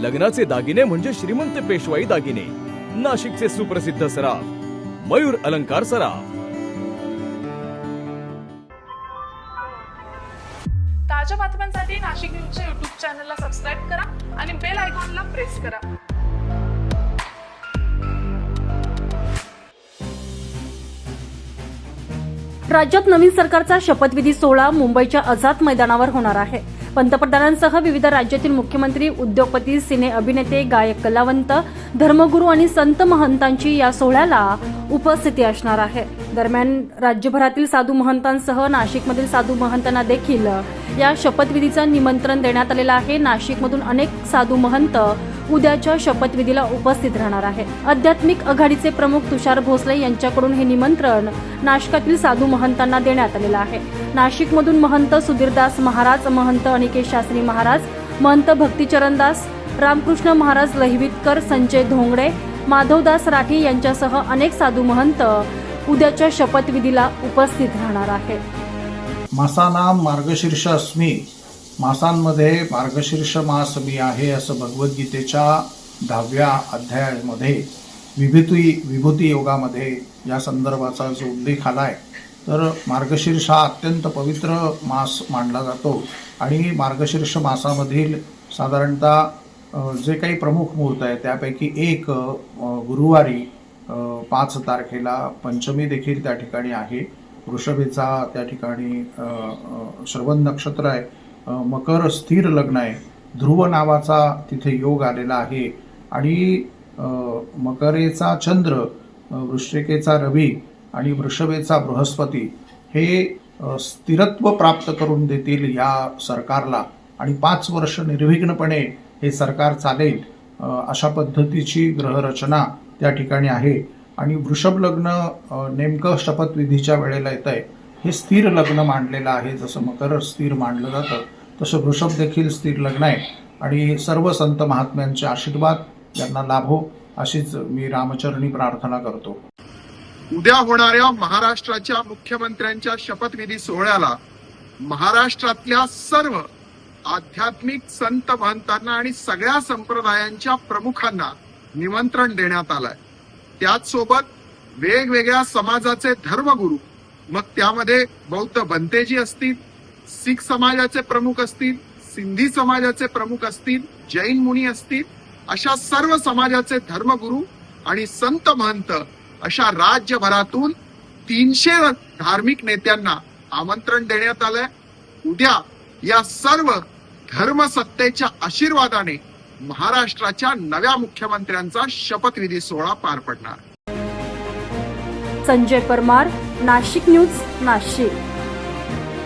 लग्नाचे दागिने म्हणजे श्रीमंत पेशवाई दागिने. नाशिकचे सुप्रसिद्ध सराफ मयूर अलंकार सराफ. ताज्या बातम्यांसाठी नाशिक न्यूजच्या युट्यूब चॅनलला सबस्क्राईब करा आणि बेल आयकॉनला प्रेस करा. राज्यात नवीन सरकारचा शपथविधी सोहळा मुंबईच्या आझाद मैदानावर होणार आहे. पंतप्रधानांसह विविध राज्यातील मुख्यमंत्री उद्योगपती सिने अभिनेते गायक कलावंत धर्मगुरू आणि संत महंतांची या सोहळ्याला उपस्थिती असणार आहे. दरम्यान राज्यभरातील साधू महंतांसह नाशिकमधील साधू महंतांना देखील या शपथविधीचं निमंत्रण देण्यात आलेलं आहे. नाशिकमधून अनेक साधू महंत उद्याच्या शपथविधीला उपस्थित राहणार आहे. आध्यात्मिक आघाडीचे प्रमुख तुषार भोसले यांच्याकडून हे निमंत्रण नाशकातील साधू महंतांना देण्यात आलेलं आहे. नाशिकमधून महंत सुधीरदास महाराज महंत अनिकेश शास्त्री महाराज महंत भक्तिचरणदास रामकृष्ण महाराज लहिवितकर संजय धोंगडे माधवदास राठी यांच्यासह अनेक साधू महंत उद्याच्या शपथविधीला उपस्थित राहणार आहेत मासानाम मार्गशीर्ष अस्मी. मासांमध्ये मार्गशीर्ष मास मी आहे असं भगवद्गीतेच्या दहाव्या अध्यायामध्ये विभूती विभूती योगामध्ये या संदर्भाचा जो उल्लेख आला आहे तर मार्गशीर्ष हा अत्यंत पवित्र मास मानला जातो. आणि मार्गशीर्ष मासामधील साधारणतः जे काही प्रमुख मुहूर्त आहे त्यापैकी एक गुरुवारी पाच तारखेला पंचमी देखील त्या ठिकाणी आहे. वृषभेचा त्या ठिकाणी श्रवण नक्षत्र आहे. मकर स्थिर लग्न आहे. ध्रुव नावाचा तिथे योग आलेला आहे. आणि मकरेचा चंद्र वृश्चिकेचा रवी आणि वृषभेचा बृहस्पती हे स्थिरत्व प्राप्त करून देतील या सरकारला. आणि पाच वर्ष निर्विघ्नपणे हे सरकार चालेल अशा पद्धतीची ग्रहरचना त्या ठिकाणी आहे. आणि वृषभ लग्न नेमकं शपथविधीच्या वेळेला येत आहे हे स्थिर लग्न मांडलेलं आहे जसं मकर स्थिर मांडलं जातं तसं वृषभ देखील स्थिर लग्न आहे. आणि सर्व संत महात्म्यांचे आशीर्वाद यांना लाभो अशीच मी रामचरणी प्रार्थना करतो. उद्या होणाऱ्या महाराष्ट्राच्या मुख्यमंत्र्यांच्या शपथविधी सोहळ्याला महाराष्ट्रातल्या सर्व आध्यात्मिक संत महंतांना आणि सगळ्या संप्रदायांच्या प्रमुखांना निमंत्रण देण्यात आलंय. त्याच सोबत वेगवेगळ्या समाजाचे धर्मगुरू मग त्यामध्ये बौद्ध बनतेजी असतील शीख समाजाचे प्रमुख असतील सिंधी समाजाचे प्रमुख असतील जैन मुनी असतील अशा सर्व समाजाचे धर्मगुरू आणि संत महंत अशा राज्यभरातून तीनशे धार्मिक नेत्यांना आमंत्रण देण्यात आलंय. उद्या या सर्व धर्मसत्तेच्या आशीर्वादाने महाराष्ट्राच्या नव्या मुख्यमंत्र्यांचा शपथविधी सोहळा पार पडणार. संजय परमार नाशिक न्यूज नाशिक.